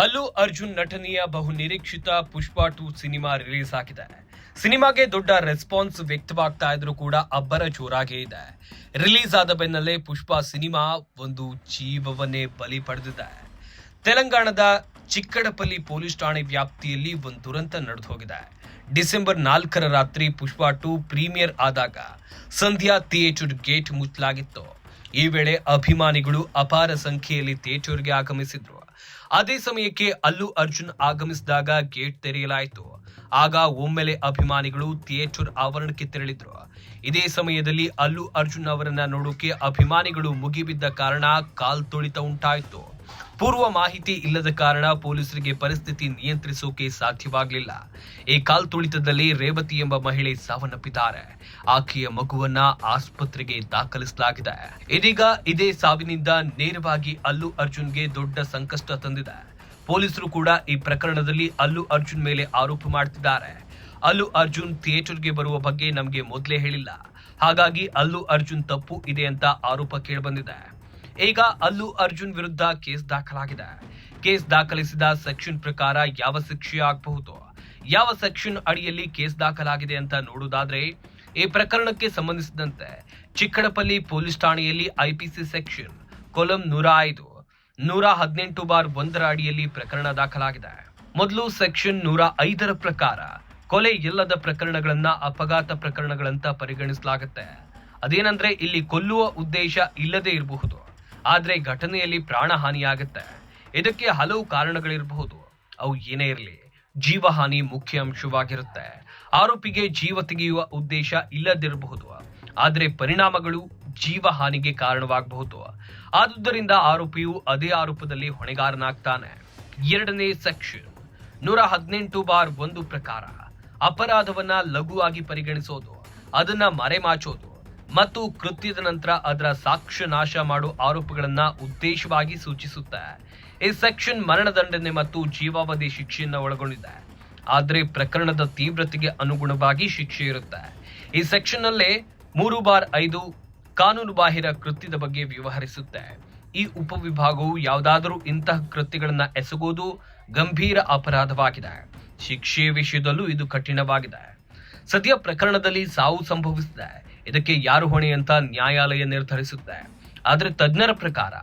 ಅಲ್ಲು ಅರ್ಜುನ್ ನಟನೆಯ ಬಹು ನಿರೀಕ್ಷಿತ ಪುಷ್ಪ ಟು ಸಿನಿಮಾ ರಿಲೀಸ್ ಆಗಿದೆ. ಸಿನಿಮಾಗೆ ದೊಡ್ಡ ರೆಸ್ಪಾನ್ಸ್ ವ್ಯಕ್ತವಾಗ್ತಾ ಇದ್ರು ಕೂಡ ಅಬ್ಬರ ಜೋರಾಗೇ ಇದೆ. ರಿಲೀಸ್ ಆದ ಬೆನ್ನಲ್ಲೇ ಪುಷ್ಪ ಸಿನಿಮಾ ಒಂದು ಜೀವವನ್ನೇ ಬಲಿ ಪಡೆದಿದೆ. ತೆಲಂಗಾಣದ ಚಿಕ್ಕಡಪಲ್ಲಿ ಪೊಲೀಸ್ ಠಾಣೆ ವ್ಯಾಪ್ತಿಯಲ್ಲಿ ಒಂದು ದುರಂತ ನಡೆದು ಹೋಗಿದೆ ಡಿಸೆಂಬರ್ ನಾಲ್ಕರ ರಾತ್ರಿ ಪುಷ್ಪ ಟು ಪ್ರೀಮಿಯರ್ ಆದಾಗ ಸಂಧ್ಯಾ ಥಿಯೇಟರ್ ಗೇಟ್ ಮುಚ್ಚಲಾಗಿತ್ತು. ಈ ವೇಳೆ ಅಭಿಮಾನಿಗಳು ಅಪಾರ ಸಂಖ್ಯೆಯಲ್ಲಿ ಥಿಯೇಟರ್ಗೆ ಆಗಮಿಸಿದ್ರು. ಅದೇ ಸಮಯಕ್ಕೆ ಅಲ್ಲು ಅರ್ಜುನ್ ಆಗಮಿಸಿದಾಗ ಗೇಟ್ ತೆರೆಯಲಾಯಿತು. ಆಗ ಒಮ್ಮೆಲೆ ಅಭಿಮಾನಿಗಳು ಥಿಯೇಟರ್ ಆವರಣಕ್ಕೆ ತೆರಳಿದ್ರು. ಇದೇ ಸಮಯದಲ್ಲಿ ಅಲ್ಲು ಅರ್ಜುನ್ ಅವರನ್ನ ನೋಡೋಕೆ ಅಭಿಮಾನಿಗಳು ಮುಗಿಬಿದ್ದ ಕಾರಣ ಕಾಲ್ ತುಳಿತ ಉಂಟಾಯಿತು. ಪೂರ್ವ ಮಾಹಿತಿ ಇಲ್ಲದ ಕಾರಣ ಪೊಲೀಸರಿಗೆ ಪರಿಸ್ಥಿತಿ ನಿಯಂತ್ರಿಸೋಕೆ ಸಾಧ್ಯವಾಗಲಿಲ್ಲ. ಈ ಕಾಲ್ ತುಳಿತದಲ್ಲಿ ರೇವತಿ ಎಂಬ ಮಹಿಳೆ ಸಾವನ್ನಪ್ಪಿದ್ದಾರೆ. ಆಕೆಯ ಮಗುವನ್ನ ಆಸ್ಪತ್ರೆಗೆ ದಾಖಲಿಸಲಾಗಿದೆ. ಇದೀಗ ಇದೇ ಸಾವಿನಿಂದ ನೇರವಾಗಿ ಅಲ್ಲು ಅರ್ಜುನ್ಗೆ ದೊಡ್ಡ ಸಂಕಷ್ಟ ತಂದಿದೆ. ಪೊಲೀಸರು ಕೂಡ ಈ ಪ್ರಕರಣದಲ್ಲಿ ಅಲ್ಲು ಅರ್ಜುನ್ ಮೇಲೆ ಆರೋಪ ಮಾಡುತ್ತಿದ್ದಾರೆ ಅಲ್ಲು ಅರ್ಜುನ್ ಥಿಯೇಟರ್ಗೆ ಬರುವ ಬಗ್ಗೆ ನಮಗೆ ಮೊದಲೇ ಹೇಳಿಲ್ಲ. ಹಾಗಾಗಿ ಅಲ್ಲು ಅರ್ಜುನ್ ತಪ್ಪು ಇದೆ ಅಂತ ಆರೋಪ ಕೇಳಿಬಂದಿದೆ. ಈಗ ಅಲ್ಲು ಅರ್ಜುನ್ ವಿರುದ್ಧ ಕೇಸ್ ದಾಖಲಾಗಿದೆ. ಕೇಸ್ ದಾಖಲಿಸಿದ ಸೆಕ್ಷನ್ ಪ್ರಕಾರ ಯಾವ ಶಿಕ್ಷೆ ಆಗಬಹುದು? ಯಾವ ಸೆಕ್ಷನ್ ಅಡಿಯಲ್ಲಿ ಕೇಸ್ ದಾಖಲಾಗಿದೆ ಅಂತ ನೋಡುವುದಾದ್ರೆ, ಈ ಪ್ರಕರಣಕ್ಕೆ ಸಂಬಂಧಿಸಿದಂತೆ ಚಿಕ್ಕಡಪಲ್ಲಿ ಪೊಲೀಸ್ ಠಾಣೆಯಲ್ಲಿ ಐಪಿಸಿ ಸೆಕ್ಷನ್, ಕೊಲಂ ನೂರ ಐದು, ನೂರ ಹದಿನೆಂಟು ಬಾರ್ ಒಂದರ ಅಡಿಯಲ್ಲಿ ಪ್ರಕರಣ ದಾಖಲಾಗಿದೆ. ಮೊದಲು ಸೆಕ್ಷನ್ ನೂರ ಐದರ ಪ್ರಕಾರ ಕೊಲೆ ಇಲ್ಲದ ಪ್ರಕರಣಗಳನ್ನ ಅಪಘಾತ ಪ್ರಕರಣಗಳಂತ ಪರಿಗಣಿಸಲಾಗುತ್ತೆ. ಅದೇನಂದ್ರೆ, ಇಲ್ಲಿ ಕೊಲ್ಲುವ ಉದ್ದೇಶ ಇಲ್ಲದೆ ಇರಬಹುದು. ಆದ್ರೆ ಘಟನೆಯಲ್ಲಿ ಪ್ರಾಣ ಹಾನಿಯಾಗುತ್ತೆ ಇದಕ್ಕೆ ಹಲವು ಕಾರಣಗಳಿರಬಹುದು. ಅವು ಏನೇ ಇರಲಿ, ಜೀವಹಾನಿ ಮುಖ್ಯ ಅಂಶವಾಗಿರುತ್ತೆ. ಆರೋಪಿಗೆ ಜೀವ ತೆಗೆಯುವ ಉದ್ದೇಶ ಇಲ್ಲದಿರಬಹುದು. ಆದ್ರೆ ಪರಿಣಾಮಗಳು ಜೀವಹಾನಿಗೆ ಕಾರಣವಾಗಬಹುದು. ಆದುದರಿಂದ ಆರೋಪಿಯು ಅದೇ ಆರೋಪದಲ್ಲಿ ಹೊಣೆಗಾರನಾಗ್ತಾನೆ. ಎರಡನೇ ಸೆಕ್ಷನ್, ನೂರ ಹದಿನೆಂಟು ಬಾರ್ ಒಂದು ಪ್ರಕಾರ, ಅಪರಾಧವನ್ನ ಲಘುವಾಗಿ ಪರಿಗಣಿಸೋದು, ಅದನ್ನ ಮರೆಮಾಚೋದು. ಮತ್ತು ಕೃತ್ಯದ ನಂತರ ಅದರ ಸಾಕ್ಷ್ಯ ನಾಶ ಮಾಡೋ ಆರೋಪಗಳನ್ನ ಉದ್ದೇಶವಾಗಿ ಸೂಚಿಸುತ್ತೆ. ಈ ಸೆಕ್ಷನ್ ಮರಣದಂಡನೆ ಮತ್ತು ಜೀವಾವಧಿ ಶಿಕ್ಷೆಯನ್ನ ಒಳಗೊಂಡಿದೆ. ಆದರೆ ಪ್ರಕರಣದ ತೀವ್ರತೆಗೆ ಅನುಗುಣವಾಗಿ ಶಿಕ್ಷೆ ಇರುತ್ತೆ. ಈ ಸೆಕ್ಷನ್ ನಲ್ಲೇ ಮೂರು ಬಾರ್ ಐದು ಕಾನೂನು ಬಾಹಿರ ಕೃತ್ಯದ ಬಗ್ಗೆ ವ್ಯವಹರಿಸುತ್ತೆ. ಈ ಉಪವಿಭಾಗವು ಯಾವುದಾದರೂ ಇಂತಹ ಕೃತ್ಯಗಳನ್ನ ಎಸಗೋದು ಗಂಭೀರ ಅಪರಾಧವಾಗಿದೆ. ಶಿಕ್ಷೆಯ ವಿಷಯದಲ್ಲೂ ಇದು ಕಠಿಣವಾಗಿದೆ. ಸದ್ಯ ಪ್ರಕರಣದಲ್ಲಿ ಸಾವು ಸಂಭವಿಸಿದೆ. ಇದಕ್ಕೆ ಯಾರು ಹೊಣೆ ಅಂತ ನ್ಯಾಯಾಲಯ ನಿರ್ಧರಿಸುತ್ತೆ. ಆದರೆ ತಜ್ಞರ ಪ್ರಕಾರ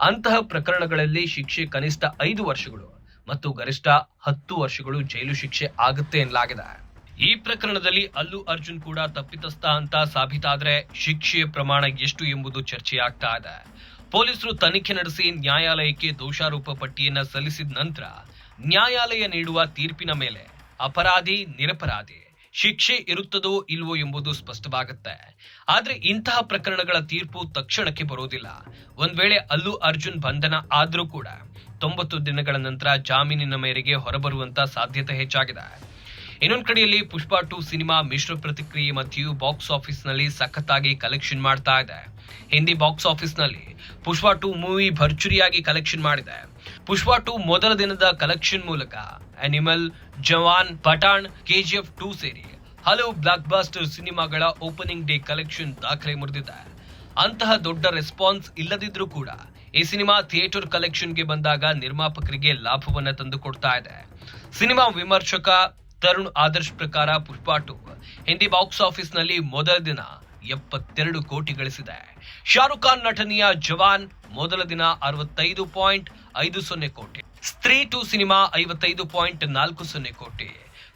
ಅಂತಹ ಪ್ರಕರಣಗಳಲ್ಲಿ ಶಿಕ್ಷೆ ಕನಿಷ್ಠ ಐದು ವರ್ಷಗಳು ಮತ್ತು ಗರಿಷ್ಠ ಹತ್ತು ವರ್ಷಗಳು ಜೈಲು ಶಿಕ್ಷೆ ಆಗುತ್ತೆ ಎನ್ನಲಾಗಿದೆ. ಈ ಪ್ರಕರಣದಲ್ಲಿ ಅಲ್ಲು ಅರ್ಜುನ್ ಕೂಡ ತಪ್ಪಿತಸ್ಥ ಅಂತ ಸಾಬೀತಾದ್ರೆ ಶಿಕ್ಷೆಯ ಪ್ರಮಾಣ ಎಷ್ಟು ಎಂಬುದು ಚರ್ಚೆಯಾಗ್ತಾ ಇದೆ. ಪೊಲೀಸರು ತನಿಖೆ ನಡೆಸಿ ನ್ಯಾಯಾಲಯಕ್ಕೆ ದೋಷಾರೋಪ ಪಟ್ಟಿಯನ್ನ ಸಲ್ಲಿಸಿದ ನಂತರ ನ್ಯಾಯಾಲಯ ನೀಡುವ ತೀರ್ಪಿನ ಮೇಲೆ ಅಪರಾಧಿ ನಿರಪರಾಧಿ ಶಿಕ್ಷೆ ಇರುತ್ತದೋ ಇಲ್ವೋ ಎಂಬುದು ಸ್ಪಷ್ಟವಾಗುತ್ತೆ. ಆದ್ರೆ ಇಂತಹ ಪ್ರಕರಣಗಳ ತೀರ್ಪು ತಕ್ಷಣಕ್ಕೆ ಬರೋದಿಲ್ಲ ಒಂದ್ ವೇಳೆ ಅಲ್ಲು ಅರ್ಜುನ್ ಬಂಧನ ಆದ್ರೂ ಕೂಡ ತೊಂಬತ್ತು ದಿನಗಳ ನಂತರ ಜಾಮೀನಿನ ಮೇರೆಗೆ ಹೊರಬರುವಂತ ಸಾಧ್ಯತೆ ಹೆಚ್ಚಾಗಿದೆ. ಇನ್ನೊಂದು ಕಡೆಯಲ್ಲಿ ಪುಷ್ಪಾ ಟು ಸಿನಿಮಾ ಮಿಶ್ರ ಪ್ರತಿಕ್ರಿಯೆ ಮಧ್ಯೆಯೂ ಬಾಕ್ಸ್ ಆಫೀಸ್ನಲ್ಲಿ ಸಖತ್ತಾಗಿ ಕಲೆಕ್ಷನ್ ಮಾಡ್ತಾ ಇದೆ. ಹಿಂದಿ ಬಾಕ್ಸ್ ಆಫೀಸ್ನಲ್ಲಿ ಪುಷ್ಪ ಟು ಮೂವಿ ಭರ್ಚುರಿಯಾಗಿ ಕಲೆಕ್ಷನ್ ಮಾಡಿದೆ. ಪುಷ್ಪಾ ಟು ಮೊದಲ ದಿನದ ಕಲೆಕ್ಷನ್ ಮೂಲಕ Animal Jawan Pathaan KGF two ಸೇರಿ ಹಲವು ಬ್ಲಾಕ್ ಬಾಸ್ಟರ್ ಸಿನಿಮಾಗಳ ಓಪನಿಂಗ್ ಡೇ ಕಲೆಕ್ಷನ್ ದಾಖಲೆ ಮುರಿದಿದೆ. ಅಂತಹ ದೊಡ್ಡ ರೆಸ್ಪಾನ್ಸ್ ಇಲ್ಲದಿದ್ರೂ ಕೂಡ ಈ ಸಿನಿಮಾ ಥಿಯೇಟರ್ ಕಲೆಕ್ಷನ್ಗೆ ಬಂದಾಗ ನಿರ್ಮಾಪಕರಿಗೆ ಲಾಭವನ್ನ ತಂದುಕೊಡ್ತಾ ಇದೆ. ಸಿನಿಮಾ ವಿಮರ್ಶಕ ತರುಣ್ ಆದರ್ಶ್ ಪ್ರಕಾರ ಪುಷ್ಪ ಟು ಹಿಂದಿ ಬಾಕ್ಸ್ ಆಫೀಸ್ನಲ್ಲಿ ಮೊದಲ ದಿನ ಎಪ್ಪತ್ತೆರಡು ಕೋಟಿ ಗಳಿಸಿದೆ. ಶಾರುಖ್ ಖಾನ್ ನಟನೆಯ ಜವಾನ್ ಮೊದಲ ದಿನ ಅರವತ್ತೈದು ಪಾಯಿಂಟ್ ಐದು ಸೊನ್ನೆ ಕೋಟಿ. ಸ್ತ್ರೀ ಟು ಸಿನಿಮಾ ಐವತ್ತೈದು ಪಾಯಿಂಟ್ ನಾಲ್ಕು ಸೊನ್ನೆ ಕೋಟಿ,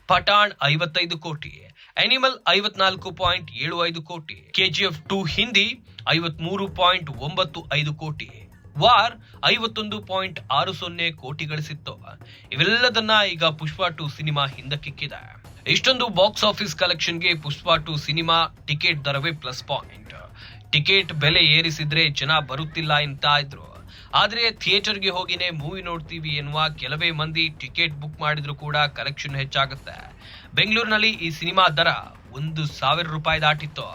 ಪಠಾಣ್ ಐವತ್ತೈದು ಕೋಟಿ, ಅನಿಮಲ್ ಐವತ್ನಾಲ್ಕು ಪಾಯಿಂಟ್ ಏಳು ಐದು ಕೋಟಿ, ಕೆಜಿಎಫ್ ಟು ಹಿಂದಿ ಐವತ್ಮೂರು ಪಾಯಿಂಟ್ ಒಂಬತ್ತು ಐದು ಕೋಟಿ, ವಾರ್ ಐವತ್ತೊಂದು ಪಾಯಿಂಟ್ ಆರು ಸೊನ್ನೆ ಕೋಟಿ ಗಳಿಸಿತ್ತು ಇವೆಲ್ಲದನ್ನ ಈಗ ಪುಷ್ಪ ಟು ಸಿನಿಮಾ ಹಿಂದಕ್ಕಿಕ್ಕಿದೆ. ಇಷ್ಟೊಂದು ಬಾಕ್ಸ್ ಆಫೀಸ್ ಕಲೆಕ್ಷನ್ಗೆ ಪುಷ್ಪ ಟು ಸಿನಿಮಾ ಟಿಕೆಟ್ ದರವೇ ಪ್ಲಸ್ ಪಾಯಿಂಟ್. ಟಿಕೆಟ್ ಬೆಲೆ ಏರಿಸಿದ್ರೆ ಜನ ಬರುತ್ತಿಲ್ಲ ಅಂತ ಇದ್ರು. ಆದ್ರೆ ಥಿಯೇಟರ್ಗೆ ಹೋಗಿನೇ ಮೂವಿ ನೋಡ್ತೀವಿ ಎನ್ನುವ ಕೆಲವೇ ಮಂದಿ ಟಿಕೆಟ್ ಬುಕ್ ಮಾಡಿದ್ರು ಕೂಡ ಕಲೆಕ್ಷನ್ ಹೆಚ್ಚಾಗುತ್ತೆ. ಬೆಂಗಳೂರಿನಲ್ಲಿ ಈ ಸಿನಿಮಾ ದರ ಒಂದು ಸಾವಿರ ರೂಪಾಯಿ ದಾಟಿತ್ತು.